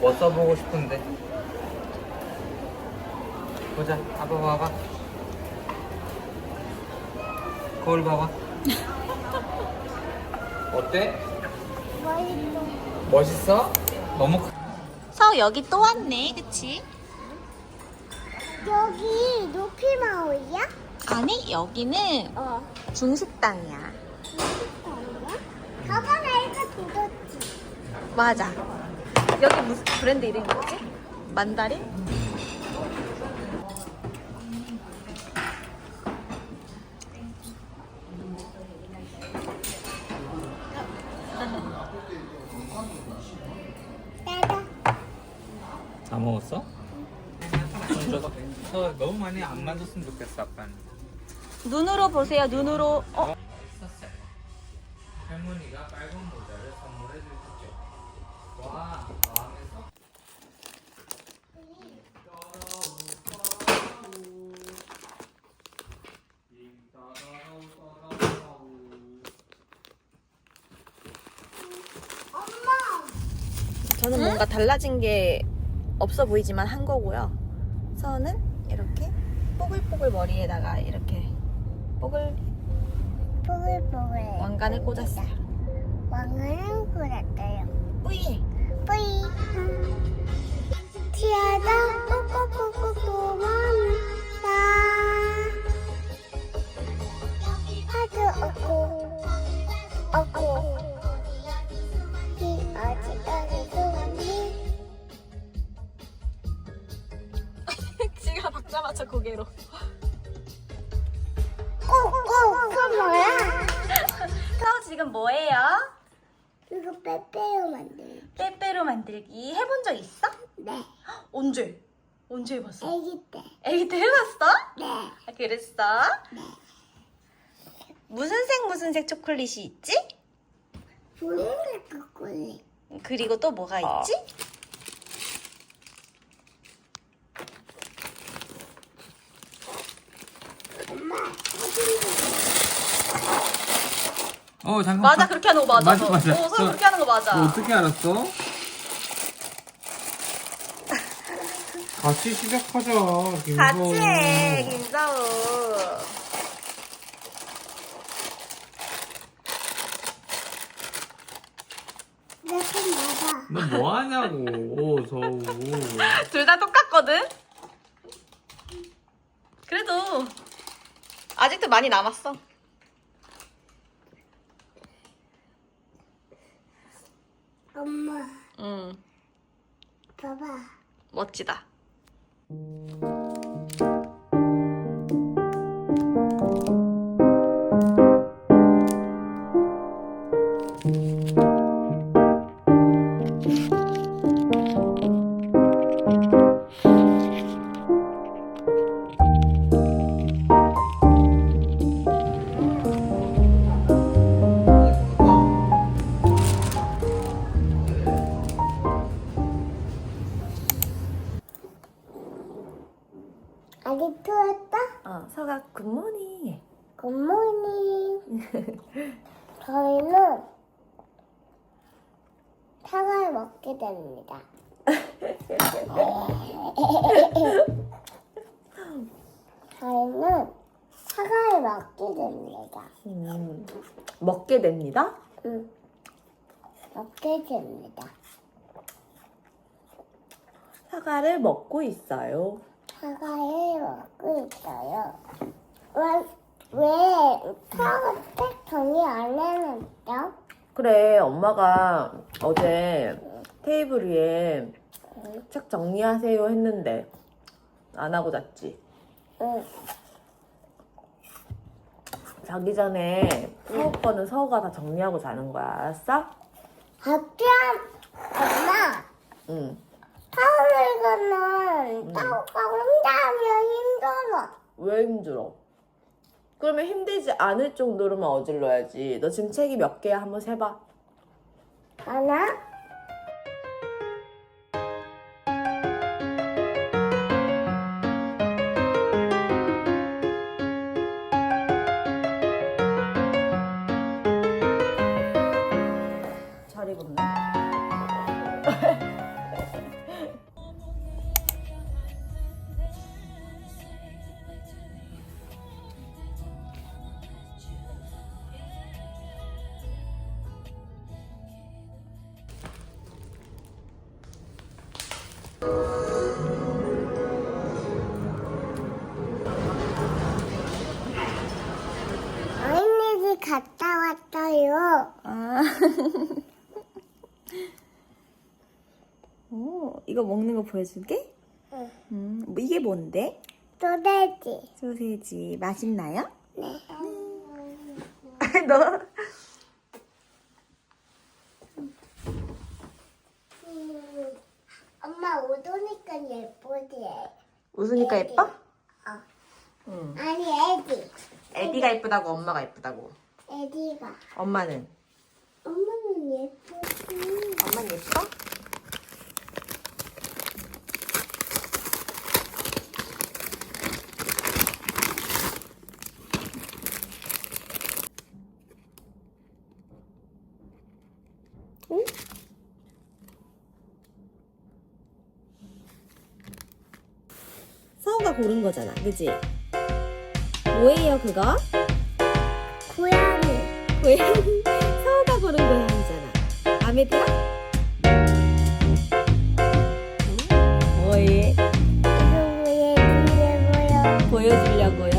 뭐 써보고 싶은데. 보자. 아빠 봐봐. 거울 봐봐. 어때? 멋있어? 너무 크... 서 여기 또 왔네, 그치? 여기 높이 마을이야? 아니, 여기는 어. 중식당이야. 아니야? 저번에 이거 들었지. 맞아. 여기 무슨 브랜드 이름이 뭐지? 만다린? 다 먹었어? 저 너무 많이 안 만졌으면 좋겠어, 아빠는. 눈으로 보세요, 눈으로. 어? 썼어요. 할머니가 빨간 모자를 선물해 주셨죠. 저는 뭔가 달라진 게 없어 보이지만 한 거고요. 서는 이렇게 뽀글뽀글 머리에다가 이렇게 뽀글 보글보글. 왕관을 꽂았어요. 왕관을 꽂았어요. 뿌이! 뿌이. 티아다 꼬꼬꼬꼬 고맙다. 하드 얻고 얻고 이 아직까지 소원이 지가 박자 맞춰 고개로. 꼬꼬 그 뭐야? 서 지금 뭐예요? 이거 빼빼로 만들. 빼빼로 만들기 해본 적 있어? 네. 언제? 언제 해봤어? 애기 때. 애기 때 해봤어? 네. 아, 그랬어? 네. 무슨 색 무슨 색 초콜릿이 있지? 보이는 거꾸리. 그리고 또 뭐가 있지? 어, 잠깐. 맞아 그렇게 하는 거 맞아. 맞아, 맞아. 어, 서로 저- 그렇게 하는 거 맞아. 너 어떻게 알았어? 같이 시작하자, 김서. 같이 해 김서우. 내손 봐봐. 너뭐 하냐고, 서우. 둘 다 똑같거든. 그래도 아직도 많이 남았어. 엄마. 응 봐봐. 멋지다. 아기 투었다? 어 서가 굿모닝. 굿모닝. 저희는 사과를 먹게 됩니다. 저희는 사과를 먹게 됩니다. 음, 먹게 됩니다. 응. 먹게 됩니다. 사과를 먹고 있어요. 사과를 먹고 있어요. 왜, 왜 사과 책 정리 안 해놨죠? 그래, 엄마가 어제 테이블 위에 책 정리하세요 했는데 안 하고 잤지. 응. 자기 전에 서우 거는 서우가 다 정리하고 자는 거야. 알았어? 박주현 엄마 응. 타오르거는 타오가 혼자 하면 힘들어. 왜 힘들어? 그러면 힘들지 않을 정도로만 어질러야지. 너 지금 책이 몇 개야? 한번 세봐. 하나, 어린이집 갔다 왔어요. 아. 오, 이거 먹는 거 보여줄게? 응. 음, 뭐 이게 뭔데? 소세지. 소세지. 맛있나요? 네. 너 예쁘지? 웃으니까 예뻐? 어. 응. 아니 애기. 에디가 예쁘다고 엄마가 예쁘다고. 애기가. 엄마는? 엄마는 예쁘지. 엄마는 예뻐? 서우가 고른 거잖아, 그지? 뭐예요, 그거? 고양이. 고양이. 서우가 고른 고양이잖아. 마음에 들어? 뭐해? 이거 왜 뒤에 보여? 보여줄래?